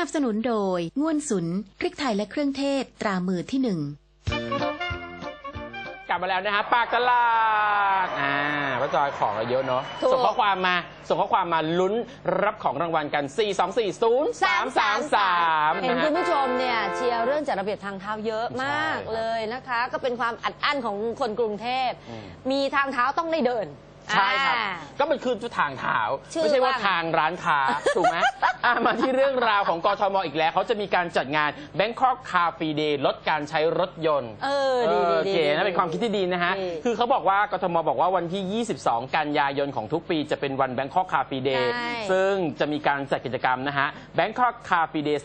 นับสนุนโดยง่วนสุนพริกไทยและเครื่องเทศตรามือที่หนึ่งกลับมาแล้วนะฮะปากตลาดอ่าป้าจอยของเราเยอะเนาะถูก ส่งข้อความมาส่งข้อความมาลุ้นรับของรางวัลกัน 4 2 4 0 3 3 3เห็นนะคุฮะ ณผู้ชมเนี่ยเชียร์เรื่องจัดระเบียบทางเท้าเยอะมากใช่เลยนะคะ ก็เป็นความอัดอั้นของคนกรุงเทพ อืม มีทางเท้าต้องได้เดิน ใช่ครับ อ่าก็มันคือทางเท้าชื่อไม่ใช่ว่าว่า ทางร้านค้า ถูกไหมอะมาที่เรื่องราวของกทมอีกแล้ว เขาจะมีการจัดงาน Bangkok Car Free Day ลดการใช้รถยนต์ เออดีดีดี เก๋นะดีเป็นความคิดที่ดีนะฮะ ดีคือเขาบอกว่ากทมบอกว่าวันที่ 22 กันยายนของทุกปีจะเป็นวัน Bangkok Car Free Day ใช่ซึ่งจะมีการจัดกิจกรรมนะฮะ Bangkok Car Free Day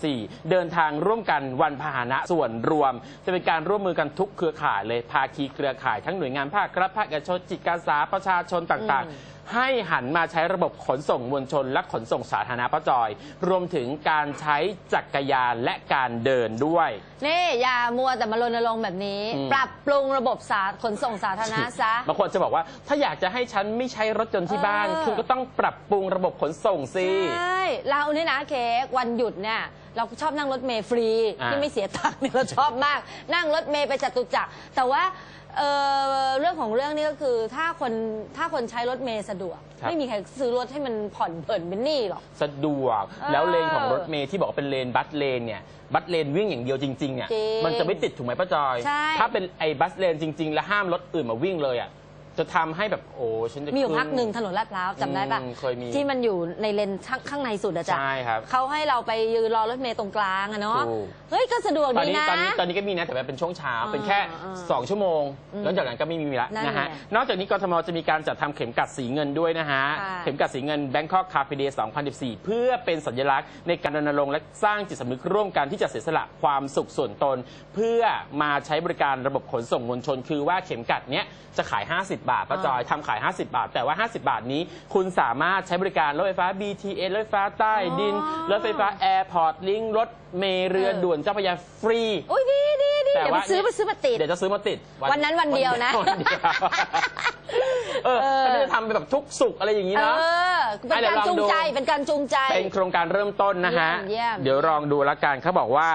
2014 เดินทางร่วมกันวันพาหนะส่วนรวม จะเป็นการร่วมมือกันทุกเครือข่ายเลยภาคีเครือข่ายทั้งหน่วยงานภาครัฐภาคเอกชนจิตอาสาประชาชนต่างๆ ให้หันมาใช้ระบบขนส่งมวลชนและขนส่งสาธารณะป้าจอย รวมถึงการใช้จักรยานและการเดินด้วย นี่อย่ามัวแต่มารณรงค์แบบนี้ อืม ปรับปรุงระบบสาขนส่งสาธารณะซะ บางคนจะบอกว่า ถ้าอยากจะให้ฉันไม่ใช้รถยนต์ที่บ้าน เออ คุณก็ต้องปรับปรุงระบบขนส่งสิ ใช่เราเนี่ยนะเค้กวันหยุดเนี่ยเราชอบนั่งรถเมล์ฟรีอ่าที่ไม่เสียตังค์เนี่ยเราชอบมาก นั่งรถเมล์ไปจตุจักรแต่ว่า เอ่อเรื่องของเรื่องนี้ก็คือถ้าคนถ้าคนใช้รถเมล์สะดวกไม่มีใครซื้อรถให้มันผ่อนเผินเป็นหนี้หรอก สะดวกเออแล้วเลนของรถเมย์ที่บอกว่าเป็นเลนบัสเลนเนี่ยบัสเลนวิ่งอย่างเดียวจริงๆเนี่ยจริงมันจะไม่ติดถูกไหมป้าจอย ใช่ ถ้าเป็นไอ้บัสเลนจริง ๆ แล้วห้ามรถอื่นมาวิ่งเลยอะ จะทำให้แบบโอ้ฉันจะมีอยู่ขึ้พักหนึ่งถนนลาดพร้าวจำได้ปะอืมเคยมี ที่มันอยู่ในเลนข้างข้างในสุดอะจ๊ะใช่ครับเขาให้เราไปยืนรอรถเมล์ตรงกลางอะเนาะถูก เฮ้ยก็สะดวกตอนดีนี้นะ ตอนนี้ตอนนี้ก็มีนะแต่ว่าเป็นช่วงเช้าอ่าเป็นแค่ อ่า2 ชั่วโมง อืมแล้วจากนั้นก็ไม่มีละนั่นนะฮะไงนอกจากนี้กทมจะมีการจัดทำเข็มกัดสีเงินด้วยนะฮะ ค่ะ เข็มกัดสีเงิน Bangkok Car Free Day 2014 เพื่อเป็นสัญลักษณ์ในการรณรงค์และสร้างจิตสำนึกร่วมกันที่จะเสียสละความสุขส่วนตน เพื่อมาใช้บริการระบบขนส่งมวลชน คือว่าเข็มกัดเนี้ยจะขาย 50บาทป้าจอยทำขาย 50 บาท แต่ว่า 50 บาทนี้ คุณสามารถใช้บริการรถไฟฟ้า BTS รถไฟฟ้าใต้ดินอ๋อรถไฟฟ้าแอร์พอร์ตลิงรถเมล์เรือเออด่วนเจ้าพระยาฟรี อุ้ยดีดีดีแต่เดี๋ยวว่าไปซื้อไปซื้อมาติด เดี๋ยวจะซื้อมาติดวันนั้นวันเดียวนะ วันเดียว เออเออมันจะทำเป็นแบบทุกสุขอะไรอย่างนี้เอเนาะอเป็นเดี๋ยวการลองจูงดูใจเป็นการจูงใจ เป็นโครงการเริ่มต้นนะฮะ เยี่ยมเยี่ยม เดี๋ยวลองดูละกันเขาบอกว่า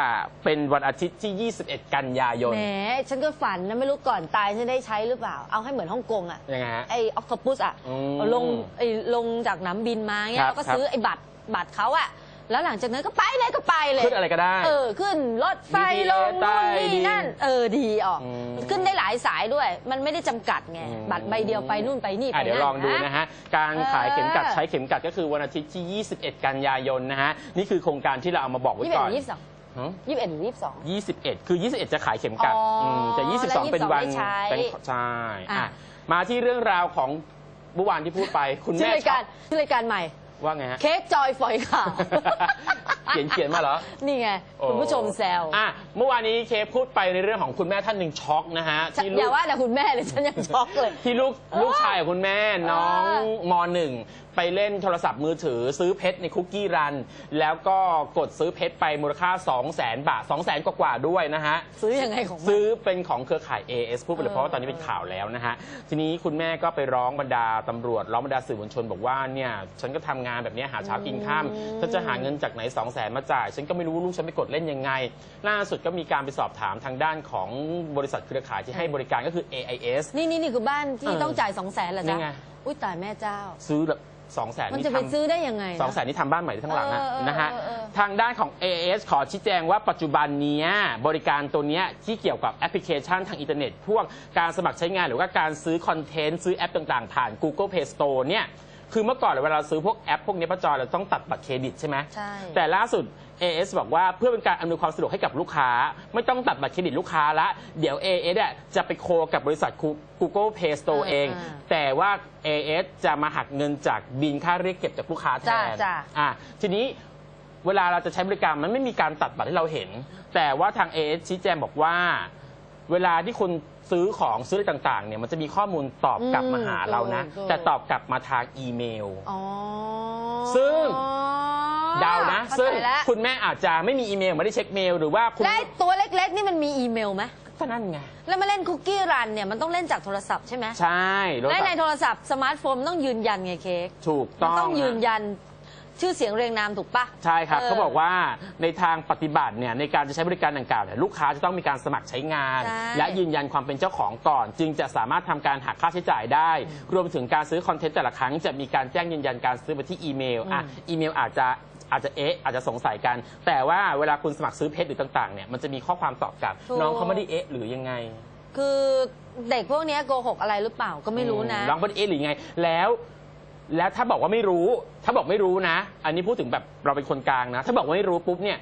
เป็นวันอาทิตย์ที่ 21 กันยายน แหมฉันก็ฝันนะไม่รู้ก่อนตายฉันได้ใช้หรือเปล่า เอาให้เหมือนฮ่องกงอะยังไงฮะ ไอออคโตปัสอะอืมลงไอลงจากหนามบินมาคเงี้รัยบแล้วก็ครับ ซื้อไอบัตรบัตรเขาอะ แล้วหลังจากนั้นก็ไปเลยก็ไปเลย ขึ้นอะไรก็ได้ เออ ขึ้นรถไฟ BTS ลงใต้นู่นดินี่นนั่น เออดีออก อืม ขึ้นได้หลายสายด้วย มันไม่ได้จำกัดไงอืมบัตรใบเดียวไปนู่นไปนี่ไปอะเดี๋ยวนั่นลองดูนะฮะ การขายเข็มกัดเออใช้เข็มกัดก็คือวันอาทิตย์ที่ 21 กันยายนนะฮะ นี่คือโครงการที่เราเอามาบอกไว้ยี่สิบก่เอ็อนดยี่สิบสองหือยี่สิบเอ็ดหรือยี่สิบสอง 21 คือ 21 จะขายเข็มกัดอ๋ออืมแต่ แล้ว22เป็นวัน22ไม่ใช้เป็นใช่อะ อะมาที่เรื่องราวของเมื่อวานที่พูดไป คุณชื่อแม่รายการช็อชื่อรายการใหม่ก ว่าไงฮะ เค้กจอยฝอยขาว เขียนเขียนมาเหรอ นี่ไงคุณผู้ชมแซวอะเมื่อวานนี้เคพูดไปในเรื่องของคุณแม่ท่านหนึ่งช็อกนะฮะฉันที่อลูย่ากว่าแต่คุณแม่เลยฉันยังช็อกเลย ที่ลูกลูกชายของคุณแม่น้องเออมหนึ่ง ไปเล่นโทรศัพท์มือถือ ซื้อเพชรในคุกกี้รัน แล้วก็กดซื้อเพชรไปมูลค่า 2 0 0 0 0 0บาท 2 0 0 0 0 0กว่าๆด้วยนะฮะ ซื้อยังไงของมัน ซื้อเป็นของเครือข่าย AS พูดไปเลยเออเพราะว่าตอนนี้เป็นข่าวแล้วนะฮะ ทีนี้คุณแม่ก็ไปร้องบรรดาตำรวจ ร้องบรรดาสื่อมวลชนบอกว่าเนี่ยฉันก็ทำงานแบบเนี้ยหาเช้ากินข้ามฉันจะหาเงินจากไหน2 0 0แสนมาจ่าย ฉันก็ไม่รู้ว่าลูกฉันไปกดเล่นยังไง ล่าสุดก็มีการไปสอบถามทางด้านของบริษัทเครือข่ายที่ให้บริการก็คือ AIS นี่นี่นี่คือบ้านที่เออ ต้องจ่ายสองแสนเหรอนี่จ๊ะไง อุ้ยตายแม่เจ้า ซื้อแบบสองแสนมันนี่จะไปทำซื้อได้ยังไงนะ สองแสนนี่ทำบ้านใหม่ทั้งหลังอะเออเออนะฮะเออเออ ทางด้านของ AAS ขอชี้แจงว่าปัจจุบันเนี้ยบริการตัวเนี้ยที่เกี่ยวกับแอปพลิเคชันทางอินเทอร์เน็ต พวกการสมัครใช้งานหรือว่าการซื้อคอนเทนต์ ซื้อแอปต่างๆ ผ่าน Google Play Store เนี่ย คือเมื่อก่อนเวลาเราซื้อพวกแอปพวกนี้ประจอยเราต้องตัดบัตรเครดิตใช่ไหมใช่ แต่ล่าสุด AS บอกว่าเพื่อเป็นการอำนวยความสะดวกให้กับลูกค้า ไม่ต้องตัดบัตรเครดิตลูกค้าละ เดี๋ยว AS เนี่ยจะไปโคกับบริษัท Google Play Store อ่าเอง อ่าแต่ว่า AS จะมาหักเงินจากบินค่าเรียกเก็บจากลูกค้าแทจ้านจ้าอะทีนี้เวลาเราจะใช้บริการมันไม่มีการตัดบัตรให้เราเห็น แต่ว่าทาง AS ชี้แจงบอกว่า เวลาที่คุณ ซื้อของซื้ออะไรต่างๆเนี่ยมันจะมีข้อมูลตอบกลับมาหาเรานะอืมแต่ตอบกลับมาทางอีเมล อ๋อซึ่งเดานะ เข้าซึ่งใจแล้วคุณแม่อาจจะไม่มีอีเมลไม่ได้เช็คเมล หรือว่าคุณและไอ้ตัวเล็กๆ นี่มันมีอีเมลไหมก็นั่นไง แล้วมาเล่นคุกกี้รันเนี่ยมันต้องเล่นจากโทรศัพท์ใช่ไหมใช่รถและในแบบโทรศัพท์สมาร์ทโฟนมันต้องยืนยันไงเค้กถูกมัต้องต้องยืนฮะยัน ชื่อเสียงเรียงนามถูกปะ ใช่ครับ เออเขาบอกว่าในทางปฏิบัติเนี่ยในการจะใช้บริการดังกล่าวเนี่ยลูกค้าจะต้องมีการสมัครใช้งาน ใช่ และยืนยันความเป็นเจ้าของก่อน จึงจะสามารถทำการหักค่าใช้จ่ายได้ รวมถึงการซื้อคอนเทนต์แต่ละครั้งจะมีการแจ้งยืนยันการซื้อไปที่อีเมลอะอีเมลอาจจะอาจจะเอ๊ะอาจจะสงสัยกัน แต่ว่าเวลาคุณสมัครซื้อเพจหรือต่างๆเนี่ยมันจะมีข้อความตอบกลับ ถูก น้องเขาไม่ได้เอ๊ะหรือยังไง คือเด็กพวกเนี้ยโกหกอะไรหรือเปล่าก็ไม่รู้นะน้องไม่ได้เอ๊ะหรือยังไง แล้ว แล้วถ้าบอกว่าไม่รู้ ถ้าบอกไม่รู้นะ อันนี้พูดถึงแบบเราเป็นคนกลางนะ ถ้าบอกว่าไม่รู้ปุ๊บเนี่ย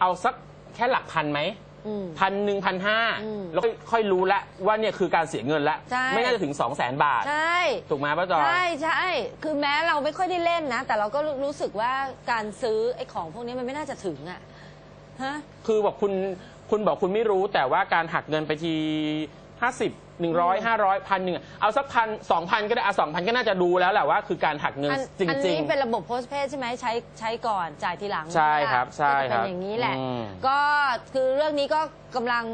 เอาสักแค่หลักพันไหมอืม พันหนึ่งพันห้าอืมแล้วค่อยรู้ละว่าเนี่ยคือการเสียเงินละใช่ ไม่น่าจะถึง2 0 0แสนบาท ใช่ ถูกไหมป้าจอย ใช่ใช่ คือแม้เราไม่ค่อยได้เล่นนะ แต่เราก็รู้สึกว่าการซื้อไอ้ของพวกนี้มันไม่น่าจะถึงอะฮะ คือบอกคุณคุณบอกคุณไม่รู้แต่ว่าการหักเงินไปทีห้าสิบ หนึ่งร้อยห้าร้อยพันหนึ่งเอาสักพันสองพันก็ได้เอาสองพันก็น่าจะดูแล้วแหละว่าคือการหักเงินอันจริงอันจรินี้งเป็นระบบโพสเพใช่ไหมใช้ใช้ก่อนจ่ายทีหลังใช่ครับใช่ก็จะครัเป็บนอย่างนี้แหละ อืม ก็คือเรื่องนี้ก็กำลัง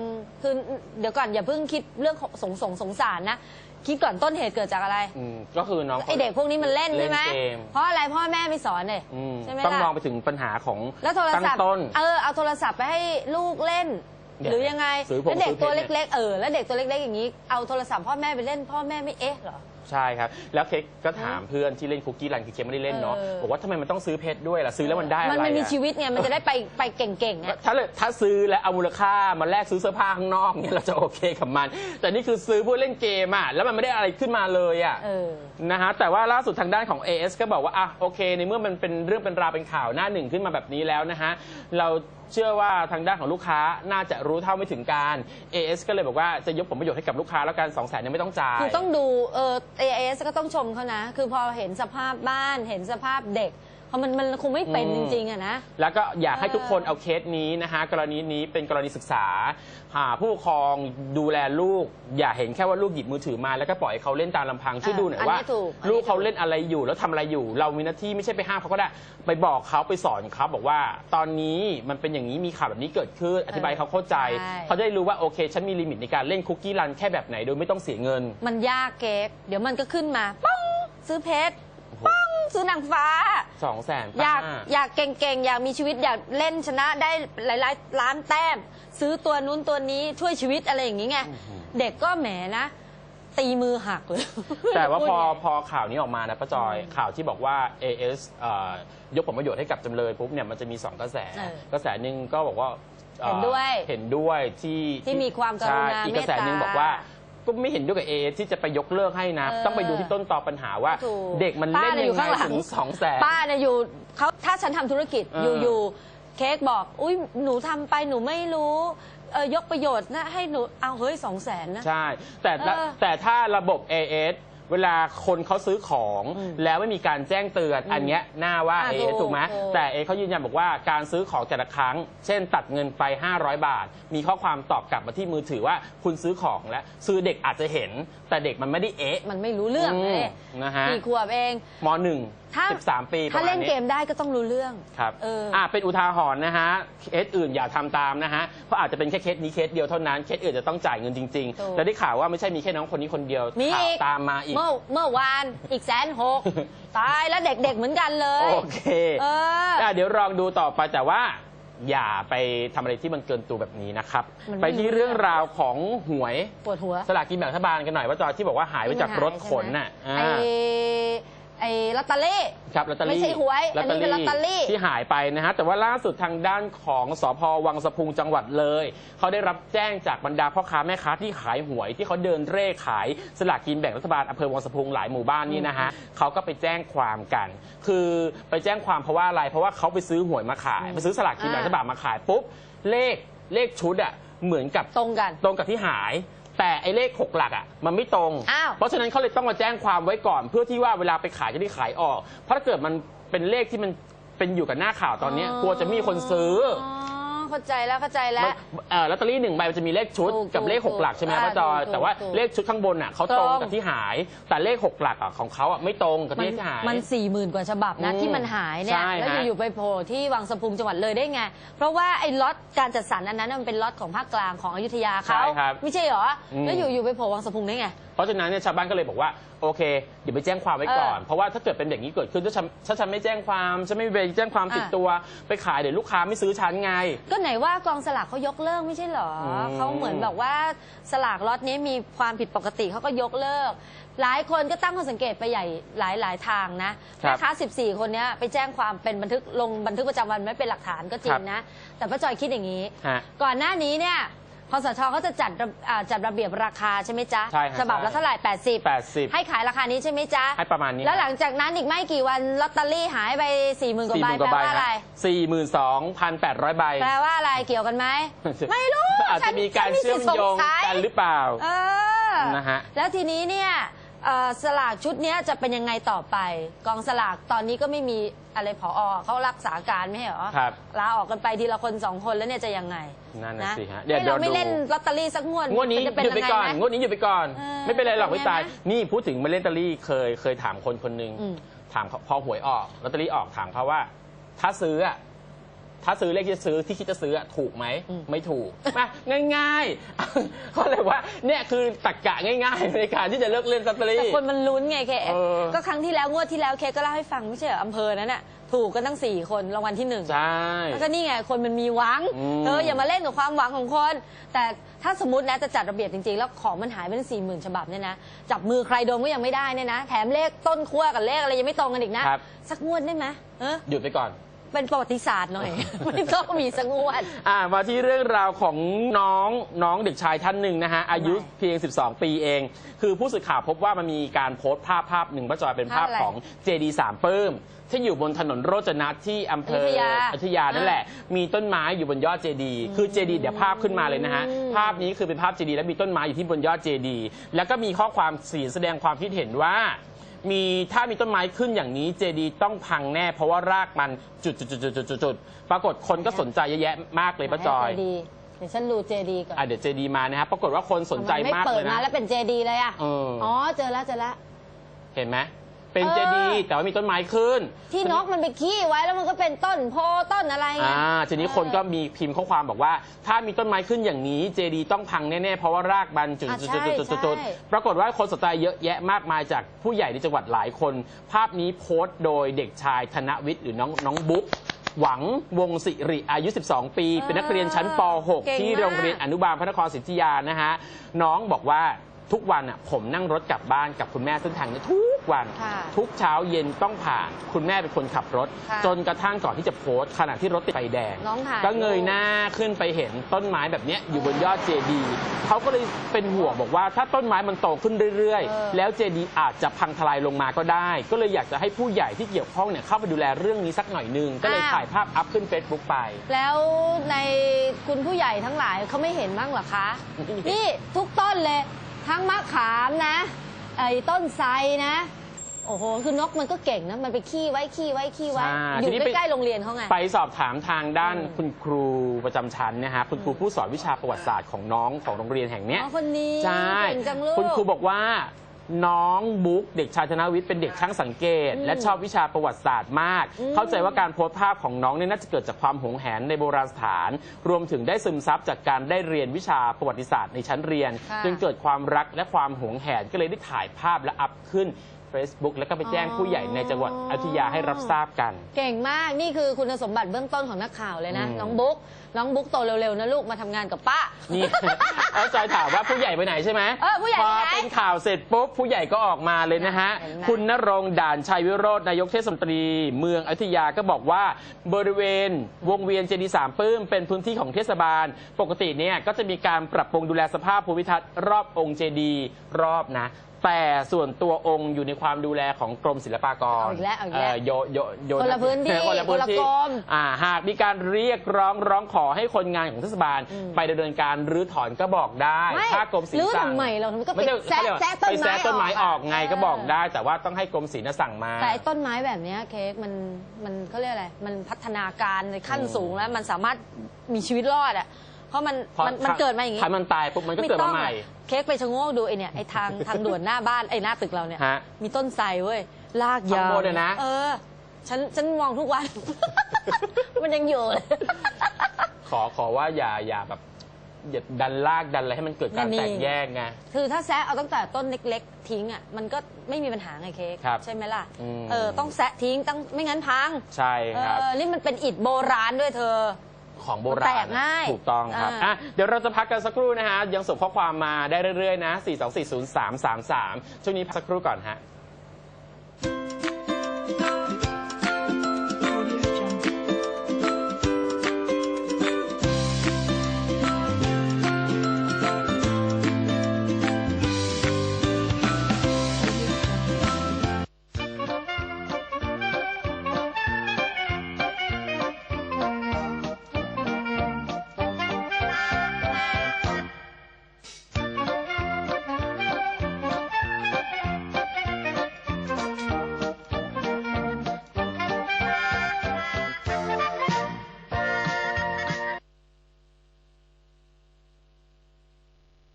คือเดี๋ยวก่อนอย่าเพิ่งคิดเรื่องของสงสงสงสารนะ คิดก่อนต้นเหตุเกิดจากอะไรอืมก็คือน้องไอเด็กพวกนี้มันเล่นใช่ไหมเล่นเกมเพราะอะไรพ่อแม่ไม่สอนเลยอืมใช่ไหมต้องล่ะมองไปถึงปัญหาของแล้วโทรตั้งศัพท์ต้น เออเอาโทรศัพท์ไปให้ลูกเล่นเนี่ย หรือยังไง ซื้อผมแล้วเด็กซื้อเพชรตัวเนี่ย เล็ก ๆ เออ แล้วเด็กตัวเล็ก ๆ อย่างนี้ เอาโทรศัพท์พ่อแม่ไปเล่น พ่อแม่ไม่เอ๊ะเหรอ ใช่ครับ แล้วเค้กก็ถามเพื่อนที่เล่นคุกกี้รันคือเค้กไม่ได้เล่นเนาะเออ บอกว่าทำไมมันต้องซื้อเพชรด้วยล่ะซื้อแล้วมันได้อะไรมันมันมีอะชีวิตไงมันจะได้ไปไปเก่งๆอะถ้าเลยถ้าซื้อแล้วเอามูลค่ามาแลกซื้อเสื้อผ้าข้างนอกเนี่ยเราจะโอเคกับมัน แต่นี่คือซื้อเพื่อเล่นเกมอะแล้วมันไม่ได้อะไรขึ้นมาเลยอะเออ นะฮะแต่ว่าล่าสุดทางด้านของ AS ก็บอกว่าอะโอเค ในเมื่อมันเป็นเรื่องเป็นราวเป็นข่าวหน้าหนึ่งขึ้นมาแบบนี้แล้วนะฮะเราเชื่อว่าทางด้านของลูกค้าน่าจะรู้เท่าไม่ถึงการ AS ก็เลยบอกว่าจะยกผลประโยชน์ให้กับลูกค้าแล้วกัน2 0 0 0 0นยังไม่ต้องจ่าย คือต้องดูเออ AIS ก็ต้องชมเขานะ คือพอเห็นสภาพบ้านเห็นสภาพเด็ก ราะมันมันคงไม่เป็นอืจมริงๆอะนะ แล้วก็อยากให้เออทุกคนเอาเคสนี้นะฮะกรณีนี้เป็นกรณีศึกษาหาผู้ปกครองดูแลลูก อย่าเห็นแค่ว่าลูกหยิบมือถือมาแล้วก็ปล่อยให้เขาเล่นตามลำพังช่วยดูหน่อยว่า อันนี้ถูกอันนี้ ลูกเขาถูกเล่นอะไรอยู่แล้วทำอะไรอยู่ เรามีหน้าที่ไม่ใช่ไปห้ามเขาก็ได้ ไปบอกเขาไปสอนเขาบอกว่า ตอนนี้มันเป็นอย่างนี้มีข่าวแบบนี้เกิดขึ้นอธิบายให้เขาเข้าใจ ใช่ เขาจะได้รู้ว่าโอเค ฉันมีลิมิตในการเล่นคุกกี้รันแค่แบบไหนโดยไม่ต้องเสียเงิน มันยากเก๊กเดี๋ยวมันก็ขึ้นมาป้องซื้อเพชรโอ้โหป้อง ซื้อนางฟ้า สองแสนอยากอยากเก่งๆ อยากมีชีวิตอยากเล่นชนะได้หลายๆล้านแต้ม ซื้อตัวนู้นตัวนี้ช่วยชีวิตอะไรอย่างนี้ไงเด็กก็แหมนะตีมือหักเลย แต่ว่าพอพูดไงพอข่าวนี้ออกมานะป้าจอยข่าวที่บอกว่า AS เอ่อยกผลประโยชน์ให้กับจำเลยปุ๊บเนี่ยมันจะมี2กระแสเออกระแสหนึ่งก็บอกว่าอ่อเห็นด้วยเห็นด้วยที่ที่มีความกรุณาใช่อีกกระแสหนึ่งเมตตาบอกว่า ก็ไม่เห็นด้วยกับ AS ที่จะไปยกเลิกให้นะ เออต้องไปดูที่ต้นตอปัญหาว่า ถูกเด็กมันเล่นป้าเนี่ยอยู่ยังไงข้างหลัง ถึงสองแสน ป้าเนี่ยอยู่เขาถ้าฉันทำธุรกิจเออออยู่ๆเค้กบอก อุ้ยหนูทำไปหนูไม่รู้เออยกประโยชน์นะให้หนูเอาเฮ้ยสองแสนนะ ใช่ แต่ละเออแต่ถ้าระบบ AS เวลาคนเขาซื้อของอืมแล้วไม่มีการแจ้งเตือนอันเนี้ยน่าว่าอะ AS ถูกถูกไหมถูก แต่ AS เขายืนยันบอกว่าการซื้อของแต่ละครั้ง เช่น ตัดเงินไป 500 บาท มีข้อความตอบกลับมาที่มือถือว่าคุณซื้อของแล้วซื้อเด็กอาจจะเห็น แต่เด็กมันไม่ได้เอ๊ะมันไม่รู้เรื่องอืมเลยนะฮะกี่ขวบเอง มหนึ่งถ้า สิบสามปีประถ้ามาณเล่นเกนี้มได้ก็ต้องรู้เรื่อง ครับเอออ่อ่าเป็นอุทาหรณ์นะฮะ เคสอื่นอย่าทำตามนะฮะ เพราะอาจจะเป็นแค่เคสนี้เคสเดียวเท่านั้น เคสอื่นจะต้องจ่ายเงินจริงถูกๆแต่ได้ข่าวว่าไม่ใช่มีแค่น้องคนนี้คนเดียวมีข่าวอีก ตามมาอีกเมื่อเมื่อวานอีกแสนหกตายแล้วเด็กๆเหมือนกันเลย โอเคเอออะเดี๋ยวลองดูต่อไปแต่ว่า อย่าไปทำอะไรที่มันเกินตัวแบบนี้นะครับ มันไม่ ไปที่เรื่องราวของหวยปวดหัวสลากกินแบ่งรัฐบาลกันหน่อยว่าจอยที่บอกว่าหายไปจากรถขนน่ะไอ้อ่า ไอ้ ลอตเตอรี่ ครับลอตเตอรี่ไม่ใช่หวยอันนี้เป็นลอตเตอรี่ที่หายไปนะฮะแต่ว่าล่าสุดทางด้านของสพวังสะพุงจังหวัดเลย เขาได้รับแจ้งจากบรรดาพ่อค้าแม่ค้าที่ขายหวยที่เขาเดินเร่ขายสลากกินแบ่งรัฐบาลอำเภอวังสะพุงหลายหมู่บ้านนี่นะฮะเขาก็ไปแจ้งความกัน คือไปแจ้งความเพราะว่าอะไรเพราะว่าเขาไปซื้อหวยมาขายไปซื้อสลากกินแบ่งรัฐบาลมาขายปุ๊บเลขเลขชุดอะเหมือนกับตรงกัน ตรงกับที่หาย แต่ไอ้เลขหกหลักอะมันไม่ตรง อ้าว เพราะฉะนั้นเขาเลยต้องมาแจ้งความไว้ก่อน เพื่อที่ว่าเวลาไปขายจะได้ขายออก เพราะถ้าเกิดมันเป็นเลขที่มันเป็นอยู่กับหน้าข่าวตอนเนี้ยกลัวจะมีคนซื้ออ๋อ เข้เข้าใจแล้วเข้าใจแล้ว เอ่อลอตเตอรี่หนึ่งใบมันจะมีเลขชุดถูกกับเลข ถูก6 หลักใช่ไหมอ่าป้าจอยถูกแต่ว่าถูกเลขชุดข้างบนอะเขาตรงตรง กับที่หาย แต่เลข 6 หลักอะของเขาอะไม่ตรงกับมันที่หาย มันสี่หมื่นกว่าฉบับนะอืมที่มันหายเนี่ยใช่แล้วฮะอยู่ๆไปโผล่ที่วังสะพุงจังหวัดเลยได้ไง เพราะว่าไอ้ล็อตการจัดสรรอันนั้นนะมันเป็นล็อตของภาคกลางของอยุธยาเขาใช่ครับไม่ใช่เหรออืมแล้วอยู่ๆไปโผล่วังสะพุงได้ไง เพราะฉะนั้นเนี่ยชาวบ้านก็เลยบอกว่าโอเคเดี๋ยวไปแจ้งความไว้ก่อน เออเพราะว่าถ้าเกิดเป็นอย่างนี้เกิดขึ้นถ้าฉันถ้าฉันไม่แจ้งความฉันไม่ไปแจ้งความติดอะ ตัว ไปขายเดี๋ยวลูกค้าไม่ซื้อฉันไง ก็ไหนว่ากองสลากเขายกเลิกไม่ใช่เหรออม เขาเหมือนแบบว่าสลากล็อตนี้มีความผิดปกติเขาก็ยกเลิก หลายคนก็ตั้งข้อสังเกตไปใหญ่หลายหลายทางนะครัแม่บค้า14 คนเนี้ยไปแจ้งความเป็นบันทึกลงบันทึกประจำวันไว้เป็นหลักฐานก็จริครังบนะ แต่ป้าจอยคิดอย่างนี้ ฮะ ก่อนหน้านี้เนี่ย คอสชเขาจะจัดระอ่าจัดระเบียบราคาใช่ไหมจ๊ะใช่ครับฉบับละใช่เท่าไหร่ 80 80ให้ขายราคานี้ใช่ไหมจ๊ะให้ประมาณนี้ แล้วหลังจากนั้นอีกไม่กี่วันลอตเตอรี่หายไป4ี่หมื่นกว่าสี่ใบหมื่นกแปลว่าใบว่าอะไร สี่หมื่นสองพันแปดร้อยใบ แปลว่าอะไรเกี่ยวกันไหม ไม่รู้อาจฉัจะนมีการฉันเชื่อมสิทธิ์โยงสสักันหรือเปล่า เออนะฮะ แล้วทีนี้เนี่ย เอ่อสลากชุดเนี้ยจะเป็นยังไงต่อไป กองสลากตอนนี้ก็ไม่มีอะไรผอเขารักษาการไม่ใช่เหรอครับลาออกกันไปทีละคนสองคนแล้วเนี่ยจะยังไงนั่นน่ะสิฮะเดี๋ยวให้เราไม่เดี๋ยวดูเล่นลอตเตอรี่สักงวดงวดนี้มัจะเป็นหยุดไปยังไงก่อนไหมงวดนี้หยุดไปก่อน เออไม่เป็นไรหรอกเป็นไม่ไงตายนะนี่พูดถึงมาเล่นลอตเตอรี่เคยเคยถามคนคนหนึ่งอืมถามเขาพอหวยออกลอตเตอรี่ออกถามเขาว่า ถ้าซื้ออะ ถ้าซื้อเลขที่จะซื้อที่คิดจะซื้ออะถูกไหมไม่ถูกมาง่ายๆเขาเลยว่าเนี่ยคือตรรกะง่ายๆ ในการที่จะเลิกเล่นลอตเตอแต่รี่คนมันลุ้นไงเคเออ ก็ครั้งที่แล้วงวดที่แล้วเคก็เล่าให้ฟังไม่ใช่เหรออำเภอนั้นน่ะถูกกันตั้งสี่คนรางวัลที่หนึ่ง ใช่ แล้วก็นี่ไงคนมันมีหวังอืมเอออย่ามาเล่นกับความหวังของคน แต่ถ้าสมมตินะจะจัดระเบียบจริงๆ แล้วของมันหายไปตั้งสี่หมื่นฉบับเนี่ยนะ จับมือใครโดนก็ยังไม่ได้เนี่ยนะ แถมเลขต้นขั้วกับเลขอะไรยังไม่ตรงกันอีกนะ ครับ สักงวดได้ไหมเออหยุดไปก่อน เป็นประวัติศาสตร์หน่อย ไม่ต้องมีสักงวด อ่ามาที่เรื่องราวของน้องน้องเด็กชายท่านหนึ่งนะฮะอายุทำไมเพียง 12 ปีเอง คือผู้สื่อข่าวพบว่ามันมีการโพสต์ภาพภาพหนึ่งป้าจอยเป็นภาพภาพอะไรของเจดีสามปื้มที่อยู่บนถนนโรจนะที่อำเภออยุธยาอยุธยานั่นแหละ มีต้นไม้อยู่บนยอดเจดีคือเจดีเดี๋ยวภาพขึ้นมาเลยนะฮะอืมภาพนี้คือเป็นภาพเจดีแล้วมีต้นไม้อยู่ที่บนยอดเจดีแล้วก็มีข้อความสีแสดงความคิดเห็นว่า มีถ้ามีต้นไม้ขึ้นอย่างนี้เจดีต้องพังแน่ เพราะว่ารากมันจุดจุดจุดจุดจุดจุดจุดปรากฏคนก็สนใจเยอะแยะมากเลยป้าจอย เจดีเดี๋ยวฉันดูเจดีก่อนอะเดี๋ยวเจดีมานะครับปรากฏว่าคนสนใจทำไไม่มากเปิเลดยมานะ แล้วเป็นเจดีเลยอะเอออ๋อเจอแล้วเจอแล้ว เห็นไหม เป็นเออเจดีแต่ว่ามีต้นไม้ขึ้น ที่นกมันไปขี้ไว้แล้วมันก็เป็นต้นโพต้นอะไรไงอ่าทีนี้คนก็มีพิมพ์ข้อความบอกว่า ถ้ามีต้นไม้ขึ้นอย่างนี้เจดีต้องพังแน่ๆเพราะว่ารากบันจุดอะจุดใช่จุดจุดจุดใช่ปรากฏว่าคนสนใจเยอะแยะมากมายจากผู้ใหญ่ในจังหวัดหลายคน ภาพนี้โพสต์โดยเด็กชายธนวิทย์หรือน้องน้องบุ๊กหวังวงศิริอายุ 12 ปี เป็นนักเรียนชั้นปเก่ง .6 ที่มากโรงเรียนอนุบาลพระนครศรีอยุธยานะฮะน้องบอกว่า ทุกวันอะผมนั่งรถกลับบ้านกับคุณแม่เส้นทางนี้ทุกวัน ค่ะทุกเช้าเย็นต้องผ่าน คุณแม่เป็นคนขับรถ ค่ะจนกระทั่งก่อนที่จะโพสต์ขณะที่รถติดไฟแดง น้องถ่าย ก็เงยหน้าขึ้นไปเห็นต้นไม้แบบเนี้ยอยู่บนยอดเจดีย์เขาก็เลยเป็นห่วงบอกว่า ถ้าต้นไม้มันโตขึ้นเรื่อยเออ ๆ แล้วเจดีย์อาจจะพังทลายลงมาก็ได้ ก็เลยอยากจะให้ผู้ใหญ่ที่เกี่ยวข้องเนี่ยเข้าไปดูแลเรื่องนี้สักหน่อยหนึงก็เลยถ่ายภาพอัพขึ้น Facebook ไป แล้วในคุณผู้ใหญ่ทั้งหลายเขาไม่เห็นบ้างเหรอคะไม่เห็นนี่ทุกต้นเลย ทั้งมะขามนะไอ้ต้นไทรนะ โอ้โห คือนกมันก็เก่งนะ มันไปขี้ไว้ขี้ไว้ขี้ไว้ใช่อยู่ทีนี้ไป ใกล้ๆโรงเรียนเขาไง ไปสอบถามทางด้านอืมคุณครูประจำชั้นนะฮะคุณครูผู้สอนวิชาประวัติศาสตร์ของน้องของโรงเรียนแห่งเนี้ยอ๋อคนนี้ใช่เก่งจังลูก คุณครูบอกว่า น้องบุ๊กเด็กชายธนวิทย์เป็นเด็กช่างสังเกตอืมและชอบวิชาประวัติศาสตร์มากอืมเข้าใจว่าการโพสต์ภาพของน้องเนี่ยน่าจะเกิดจากความหวงแหนในโบราณสถาน รวมถึงได้ซึมซับจากการได้เรียนวิชาประวัติศาสตร์ในชั้นเรียนค่ะจึงเกิดความรักและความหวงแหนก็เลยได้ถ่ายภาพและอัพขึ้น Facebook แล้วก็ไปแจ้งผู้ใหญ่ในจังหวัดอยุธยาให้รับทราบกัน เก่งมากนี่คือคุณสมบัติเบื้องต้นของนักข่าวเลยนะอืมน้องบุ๊ก น้องบุ๊กโตเร็วๆนะลูกมาทำงานกับป้า นี่เอาจอยถามว่าผู้ใหญ่ไปไหนใช่ไหมเออผู้ใหญ่พอไปไหนเป็นข่าวเสร็จปุ๊บผู้ใหญ่ก็ออกมาเลยนะฮะ เห็นไหม คุณนรงค์ด่านชัยวิโรจน์นายกเทศมนตรี เมืองอยุธยาก็บอกว่า บริเวณวงเวียนเจดีย์สามปื้มเป็นพื้นที่ของเทศบาล ปกติเนี่ยก็จะมีการปรับปรุงดูแลสภาพภูมิทัศน์รอบองค์เจดีย์รอบนะ แต่ส่วนตัวองค์อยู่ในความดูแลของกรมศิลปากรเอาอีกแล้วเอาอีกแล้วโยโยโยคนละพื้นที่คนละพื้นที่คนละกรมอ่าหากมีการเรียกร้องร้องขออให้คนงานของเทศบาล อืม ไปดำเนินการรื้อถอนก็บอกได้ไม่ถ้ากรมศิลรื้อป์สั่งทำไมเรามันก็ไปไม่ใช่แซะเขาเรียกว่าแซะต้นไปไม้แซะต้นไม้ออกไงออกก็บอกเออได้ แต่ว่าต้องให้กรมศิลป์น่ะสั่งมา แต่ไอ้ต้นไม้แบบเนี้ยเค้กมันมันเขาเรียกอะไร มันพัฒนาการในขั้นอืม สูงแล้วมันสามารถมีชีวิตรอดอะเพ ราะมันพอมันมันเกิดมาอย่างงี้ ถ้ามันตายปุ๊บมันก็เกิดมาใหม่ไต้องอะเค้กไปชะโงกดูไอ้เนี่ยไอ้ทางทางด่วนหน้าบ้านไอ้หน้าตึกเราเนี่ย ฮะมีต้นไทรเว้ยลากยาวข้างบนเนี่ยนะ เออ ฉันฉันมองทุกวัน มันยังอยู่เลย ขอขอว่าอย่าอย่าแบบอย่าดันลากดันอะไรให้มันเกิดการนั่นนี่แตกแยกไง คือถ้าแซะเอาตั้งแต่ต้นเล็ก ๆ ทิ้งอะมันก็ไม่มีปัญหาไงเค้กครับใช่ไหมล่ะอืม เออต้องแซะทิ้งต้องไม่งั้นพังใช่ครับ เออนี่มันเป็นอิฐโบราณด้วยเธอ ของโบราณแตกง่ายถูกต้องครับอ่าอะเดี๋ยวเราจะพักกันสักครู่นะฮะ ยังส่งข้อความมาได้เรื่อยๆนะ 4240333 ช่วงนี้พักสักครู่ก่อนฮะ